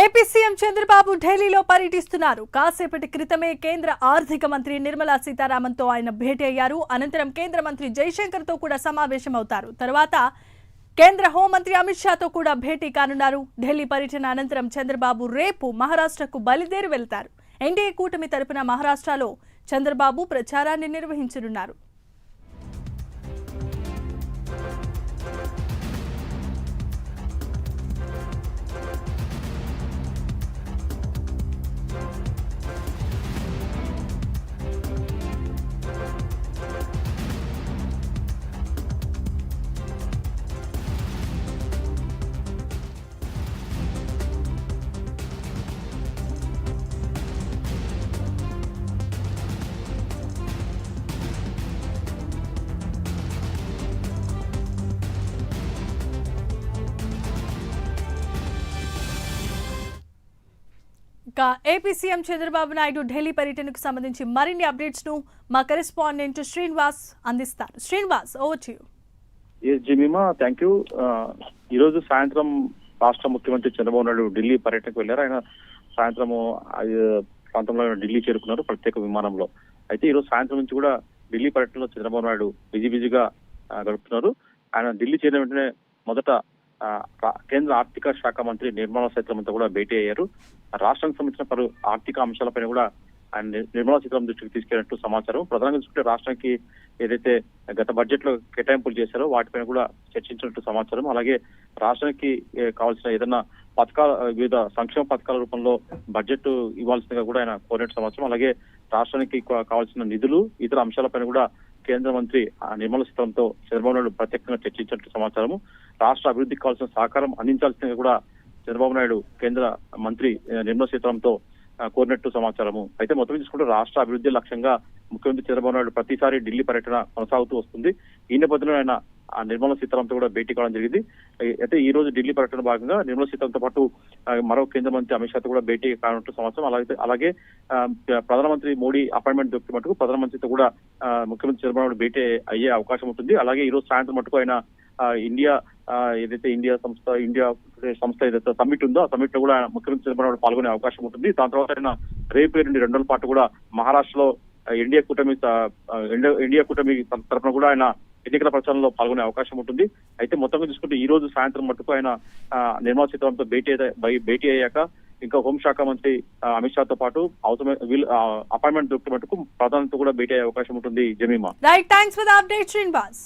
AP CM Chandrababu ఢిల్లీలో పర్యటిస్తున్నారు. కాసేపటి క్రితమే కేంద్ర ఆర్థిక మంత్రి నిర్మలా సీతారామన్తో ఆయన భేటీ అయ్యారు. అనంతరం కేంద్ర మంత్రి జైశంకర్తో కూడా సమావేశమవుతారు. తర్వాత కేంద్ర హోంమంత్రి అమిత్ షాతో కూడా భేటీ కానున్నారు. ఢిల్లీ పర్యటన అనంతరం చంద్రబాబు రేపు మహారాష్ట్రకు బయలుదేరి వెళ్తారు. ఎన్డీఏ కూటమి తరపున మహారాష్ట్రలో చంద్రబాబు ప్రచారాన్ని నిర్వహించనున్నారు. ఇక ఏపీ సీఎం చంద్రబాబు నాయుడు ఢిల్లీ పర్యటనకు సంబంధించి మరిన్ని అప్డేట్స్ను మా కరెస్పాండెంట్ శ్రీనివాస్ అందిస్తారు. Srinivas over to Jemima thank you ఈరోజు సాయంత్రం రాష్ట్ర ముఖ్యమంత్రి చంద్రబాబు నాయుడు ఢిల్లీ పర్యటనకు వెళ్ళారు. ఆయన సాయంత్రము ప్రాంతంలో ఢిల్లీ చేరుకున్నారు ప్రత్యేక విమానంలో. అయితే ఈరోజు సాయంత్రం నుంచి కూడా ఢిల్లీ పర్యటనలో చంద్రబాబు నాయుడు బిజీ బిజీగా గడుపుతున్నారు. ఆయన ఢిల్లీ చేరిన వెంటనే మొదట కేంద్ర ఆర్థిక శాఖ మంత్రి నిర్మలా సీతారామన్తో కూడా భేటీ అయ్యారు. రాష్ట్రానికి సంబంధించిన పలు ఆర్థిక అంశాలపైన కూడా ఆయన నిర్మలా సీతారామన్ దృష్టికి తీసుకెళ్ళినట్టు సమాచారం. ప్రధానంగా చూసుకుంటే రాష్ట్రానికి ఏదైతే గత బడ్జెట్లో కేటాయింపులు చేశారో వాటిపైన కూడా చర్చించినట్టు సమాచారం. అలాగే రాష్ట్రానికి కావాల్సిన ఏదైనా పథకాల వివిధ సంక్షేమ పథకాల రూపంలో బడ్జెట్ ఇవ్వాల్సిందిగా కూడా ఆయన కోరినట్టు సమాచారం. అలాగే రాష్ట్రానికి కావాల్సిన నిధులు ఇతర అంశాలపైన కూడా కేంద్ర మంత్రి ఆ, నిర్మలా సీతారామన్తో చంద్రబాబు నాయుడు ప్రత్యేకంగా చర్చించినట్టు సమాచారం రాష్ట్ర అభివృద్ధికి కావాల్సిన సహకారం అందించాల్సిందిగా కూడా చంద్రబాబు నాయుడు కేంద్ర మంత్రి నిర్మల నిర్మలా సీతారామన్తో కోరినట్టు సమాచారము. అయితే మొత్తం చూసుకుంటే రాష్ట్ర అభివృద్ధి లక్ష్యంగా ముఖ్యమంత్రి చంద్రబాబు నాయుడు ప్రతిసారి ఢిల్లీ పర్యటన కొనసాగుతూ వస్తుంది. ఈ నేపథ్యంలో ఆయన ఆ నిర్మలా సీతారామన్తో కూడా భేటీ కావడం జరిగింది. అయితే ఈ రోజు ఢిల్లీ పర్యటన భాగంగా నిర్మలా సీతారామన్తో పాటు మరో కేంద్ర మంత్రి అమిత్ షాతో కూడా భేటీ కానున్నట్టు సమాచారం. అలాగే అలాగే ప్రధానమంత్రి మోడీ అపాయింట్మెంట్ దొరికి మటుకు ప్రధానమంత్రితో కూడా ముఖ్యమంత్రి చంద్రబాబు నాయుడు భేటీ అయ్యే అవకాశం ఉంటుంది. అలాగే ఈ రోజు సాయంత్రం మటుకు ఆయన ఇండియా ఏదైతే ఇండియా సంస్థ ఇండియా సంస్థ ఏదైతే సమ్మిట్ ఉందో ఆ సమ్మిట్లో కూడా ఆయన ముఖ్యమంత్రి చంద్రబాబు పాల్గొనే అవకాశం ఉంటుంది. దాని తర్వాత ఆయన రేపు నుండి రెండు రోజుల పాటు కూడా మహారాష్ట్రలో ఎన్డీఏ కూటమి ఎన్డీఏ కూటమి తరఫున కూడా ఆయన ఎన్నికల ప్రచారంలో పాల్గొనే అవకాశం ఉంటుంది. అయితే మొత్తంగా చూసుకుంటే ఈ రోజు సాయంత్రం మటుకు ఆయన ఆ, నిర్మలా సీతారామన్తో భేటీ భేటీ అయ్యాక ఇంకా హోంశాఖ మంత్రి అమిత్ అమిత్ షాతో పాటు అవసరమైన వీళ్ళు అపాయింట్మెంట్ దొరికి మటుకు ప్రధానితో కూడా భేటీ అయ్యే అవకాశం ఉంటుంది Jemima. Right thanks for update Srinivas